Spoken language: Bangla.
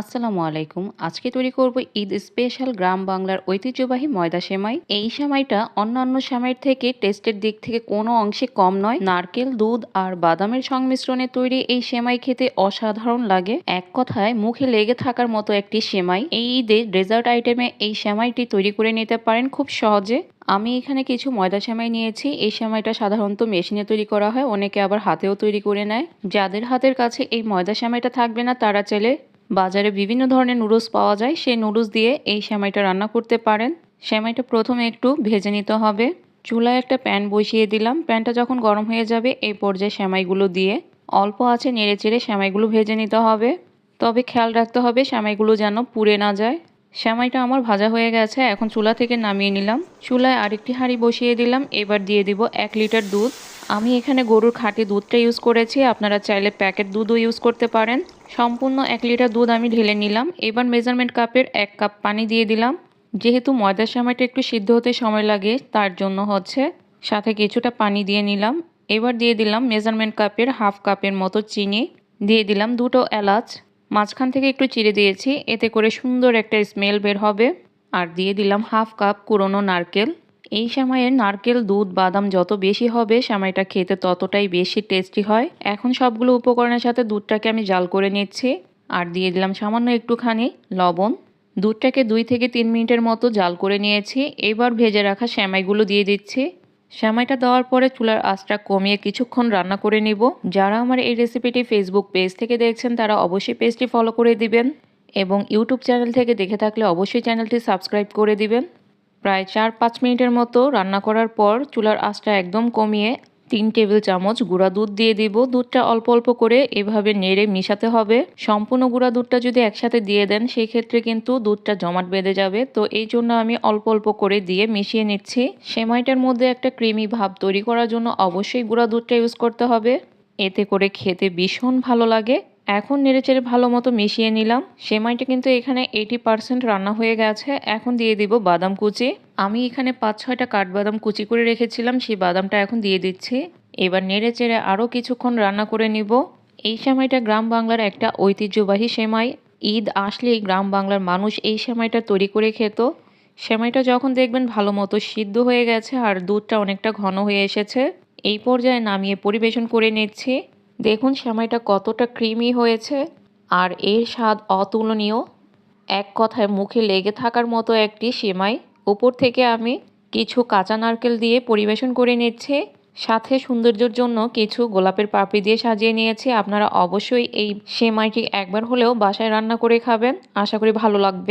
আসসালামু আলাইকুম। আজকে তৈরি করব ঈদ স্পেশাল গ্রাম বাংলার ঐতিহ্যবাহী ময়দা সেমাই। এই সেমাইটা অন্যান্য সেমাইয়ের থেকে টেস্টের দিক থেকে কোনো অংশে কম নয়। নারকেল, দুধ আর বাদামের সংমিশ্রণে তৈরি এই সেমাই খেতে অসাধারণ লাগে। এক কথায়, মুখে লেগে থাকার মতো একটি সেমাই। এই ঈদে ডেজার্ট আইটেমে এই সেমাইটি তৈরি করে নিতে পারেন খুব সহজে। আমি এখানে কিছু ময়দা সেমাই নিয়েছি। এই সেমাইটা সাধারণত মেশিনে তৈরি করা হয়। অনেকে আবার হাতেও তৈরি করে নেয়। যাদের হাতের কাছে এই ময়দা সেমাইটা থাকবে না, তারা চাইলে বাজারে বিভিন্ন ধরনের নুডলস পাওয়া যায়। সেই নুডলস দিয়ে এই সেমাইটা রান্না করতে পারেন। সেমাইটা প্রথমে একটু ভেজে নিতে হবে। চুলায় একটা প্যান বসিয়ে দিলাম। প্যানটা যখন গরম হয়ে যাবে, এই পর্যায়ে সেমাইগুলো দিয়ে অল্প আছে নেড়ে চেড়ে সেমাইগুলো ভেজে নিতে হবে। তবে খেয়াল রাখতে হবে সেমাইগুলো যেন পুড়ে না যায়। সেমাইটা আমার ভাজা হয়ে গেছে, এখন চুলা থেকে নামিয়ে নিলাম। চুলায় আরেকটি হাঁড়ি বসিয়ে দিলাম। এবার দিয়ে দিব এক লিটার দুধ। আমি এখানে গরুর খাঁটি দুধটা ইউজ করেছি। আপনারা চাইলে প্যাকেট দুধও ইউজ করতে পারেন। সম্পূর্ণ এক লিটার দুধ আমি ঢেলে নিলাম। এবার মেজারমেন্ট কাপের এক কাপ পানি দিয়ে দিলাম। যেহেতু ময়দার সময়টা একটু সিদ্ধ হতে সময় লাগে, তার জন্য হচ্ছে সাথে কিছুটা পানি দিয়ে নিলাম। এবার দিয়ে দিলাম মেজারমেন্ট কাপের হাফ কাপের মতো চিনি। দিয়ে দিলাম দুটো এলাচ। মাঝখান থেকে একটু চিড়ে দিয়েছি। এতে করে সুন্দর একটা স্মেল বের হবে। আর দিয়ে দিলাম হাফ কাপ কুরোনো নারকেল। এই সময়ে নারকেল, দুধ, বাদাম যত বেশি হবে, সেমাইটা খেতে ততটাই বেশি টেস্টি হয়। এখন সবগুলো উপকরণের সাথে দুধটাকে আমি জাল করে নিচ্ছি। আর দিয়ে দিলাম সামান্য একটুখানি লবণ। দুধটাকে দুই থেকে তিন মিনিটের মতো জাল করে নিয়েছি। এবার ভেজে রাখা সেমাইগুলো দিয়ে দিচ্ছি। সেমাইটা দেওয়ার পরে চুলার আঁচটা কমিয়ে কিছুক্ষণ রান্না করে নিব। যারা আমার এই রেসিপিটি ফেসবুক পেজ থেকে দেখছেন, তারা অবশ্যই পেজটি ফলো করে দিবেন। এবং ইউটিউব চ্যানেল থেকে দেখে থাকলে অবশ্যই চ্যানেলটি সাবস্ক্রাইব করে দিবেন। প্রায় চার পাঁচ মিনিটের মতো রান্না করার পর চুলার আঁচটা একদম কমিয়ে তিন টেবিল চামচ গুঁড়া দুধ দিয়ে দিব। দুধটা অল্প অল্প করে এভাবে নেড়ে মিশাতে হবে। সম্পূর্ণ গুঁড়া দুধটা যদি একসাথে দিয়ে দেন সেই ক্ষেত্রে কিন্তু দুধটা জমাট বেঁধে যাবে। তো এই জন্য আমি অল্প অল্প করে দিয়ে মিশিয়ে নিচ্ছি। সেমাইটার মধ্যে একটা ক্রিমি ভাব তৈরি করার জন্য অবশ্যই গুঁড়া দুধটা ইউজ করতে হবে। এতে করে খেতে ভীষণ ভালো লাগে। এখন নেড়েচেড়ে ভালো মতো মিশিয়ে নিলাম। সেমাইটা কিন্তু এখানে এইটি পার্সেন্ট রান্না হয়ে গেছে। এখন দিয়ে দিব বাদাম কুচি। আমি এখানে পাঁচ ছয়টা কাঠবাদাম কুচি করে রেখেছিলাম, সেই বাদামটা এখন দিয়ে দিচ্ছি। এবার নেড়েচেড়ে আরও কিছুক্ষণ রান্না করে নিব। এই সেমাইটা গ্রাম বাংলার একটা ঐতিহ্যবাহী সেমাই। ঈদ আসলেই গ্রাম বাংলার মানুষ এই সেমাইটা তৈরি করে খেত। সেমাইটা যখন দেখবেন ভালো মতো সিদ্ধ হয়ে গেছে আর দুধটা অনেকটা ঘন হয়ে এসেছে। এই পর্যায়ে নামিয়ে পরিবেশন করে নিচ্ছি। দেখুন সেমাইটা কতটা ক্রিমি হয়েছে আর এর স্বাদ অতুলনীয়। এক কথায় মুখে লেগে থাকার মতো একটি সেমাই। উপর থেকে আমি কিছু কাঁচা নারকেল দিয়ে পরিবেশন করে নিচ্ছি। সাথে সৌন্দর্যের জন্য কিছু গোলাপের পাপড়ি দিয়ে সাজিয়ে নিয়েছি। আপনারা অবশ্যই এই সেমাইটি একবার হলেও বাসায় রান্না করে খাবেন। আশা করি ভালো লাগবে।